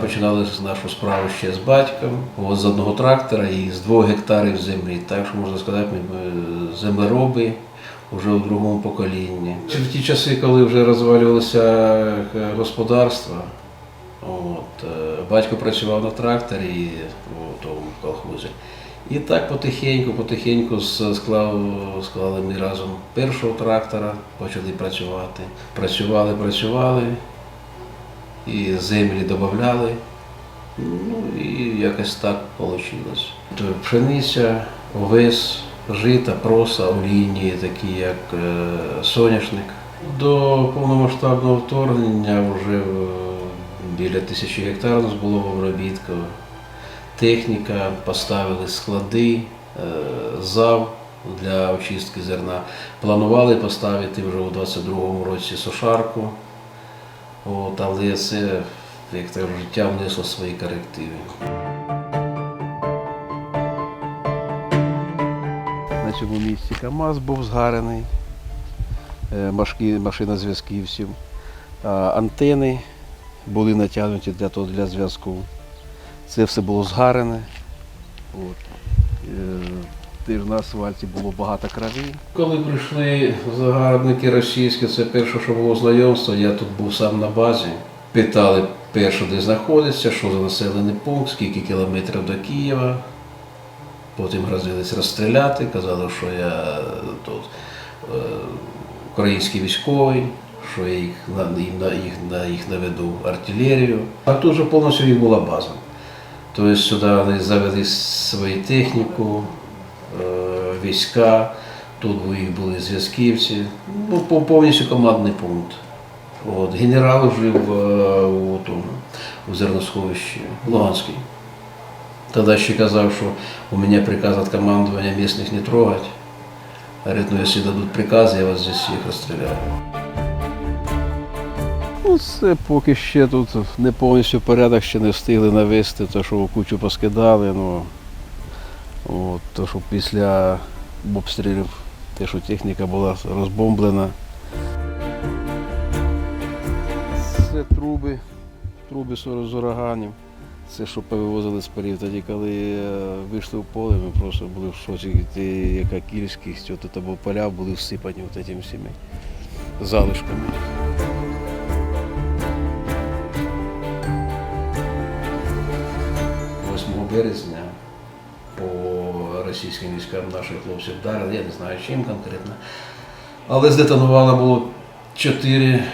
починали нашу справу ще з батьком, от з одного трактора і з двох гектарів землі. Так що можна сказати, ми землероби вже у другому поколінні. В ті часи, коли вже розвалювалося е, господарство, от, е, батько працював на тракторі у тому колхозі. І так потихеньку, потихеньку склав, склали ми разом першого трактора, почали працювати. Працювали, працювали, і землі додавали. Ну і якось так вийшло. Пшениця, овес, жита, проса, олійні, такі як е, соняшник. До повномасштабного вторгнення вже е, біля тисячі гектарів у нас було в обробітку. Техніка, поставили склади, е, зав для очистки зерна. Планували поставити вже у 22-му році сушарку. От, але це, як так, життя внесло свої корективи. На цьому місці КАМАЗ був згарений, е, машина зв'язківців, антени були натягнуті для того для зв'язку. Це все було згарене. От. Теж на асфальті було багато крові. Коли прийшли загарбники російські, це перше, що було знайомство, я тут був сам на базі. Питали перше, де знаходиться, що за населений пункт, скільки кілометрів до Києва. Потім грозились розстріляти, казали, що я тут е, український військовий, що я їх, на, їх, на їх наведу артилерію. А тут вже повністю їх була база. Тобто сюди вони завели свою техніку, війська, тут у їх були зв'язківці, ну, повністю командний пункт. От, генерал жив е, у, тому, у зерносховищі Луганській. Тогда ще казав, що у мене приказ від командування місних не трогать. Говорит, ну якщо дадуть приказ, я вас здесь всіх розстріляю. Ну, це поки ще тут не повністю порядок ще не встигли навести, то що кучу поскидали. Ну, от, то, що після обстрілів те, що техніка була розбомблена. Це труби, труби з ураганів. Це що повивозили з полів. Тоді, коли е, вийшли в поле, ми просто були в шоці, яка кількість, от були поля були всипані от цими всіми залишками. 8 березня російським військам наших хлопців вдарили, я не знаю чим конкретно. Але здетонувало було чотири,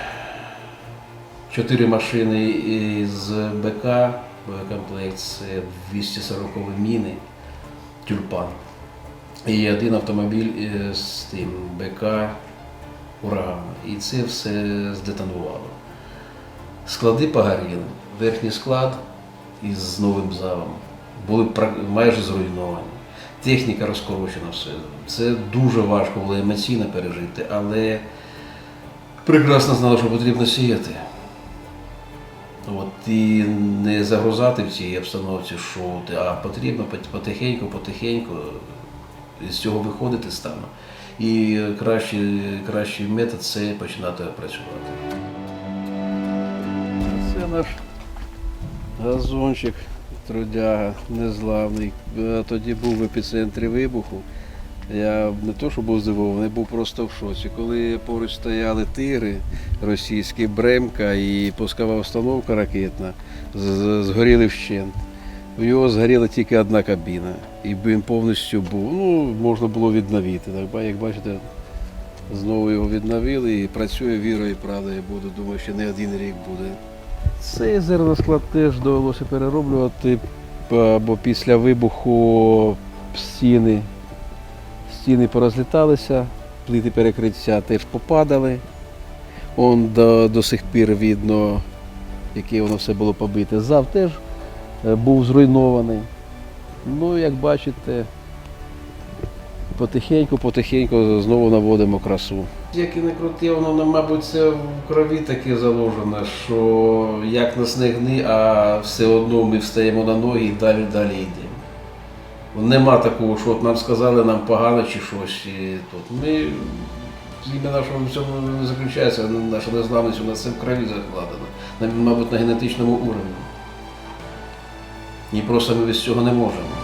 чотири машини із БК, боєкомплект, це 240 міни, тюльпан. І один автомобіль з тим БК ураган. І це все здетонувало. Склади погоріли. Верхній склад із новим залом були майже зруйновані. Техніка розкорочена все. Це дуже важко було емоційно пережити, але прекрасно знали, що потрібно сіяти. От, і не загрузати в цій обстановці, що а потрібно потихеньку, потихеньку з цього виходити стану. І кращий, кращий метод це починати працювати. Це наш газончик, трудяга, незламний. Е, Тоді був в епіцентрі вибуху. Я не то, що був здивований, був просто в шоці. Коли поруч стояли тири російські, Бремка і пускова установка ракетна, згоріли вщент. У його згоріла тільки одна кабіна. І він повністю був. Ну, можна було відновити. Так, як бачите, знову його відновили і працює вірою і правдою. Буду, думаю, що не один рік буде. Цей зерносклад теж довелося перероблювати, бо після вибуху стіни, стіни порозліталися, плити перекриття теж попадали. Он до, до сих пір видно, яке воно все було побите. Зав теж е, був зруйнований. Ну, як бачите, потихеньку, потихеньку знову наводимо красу. Як і не крути, воно, мабуть, це в крові таке заложено, що як не гни, а все одно ми встаємо на ноги і далі далі йдемо. Нема такого, що от нам сказали, нам погано чи щось. І тут. Ми іменно що в цьому не заключається, наша незламність у нас це в крові закладена, на- мабуть, на генетичному уровні. І просто ми без цього не можемо.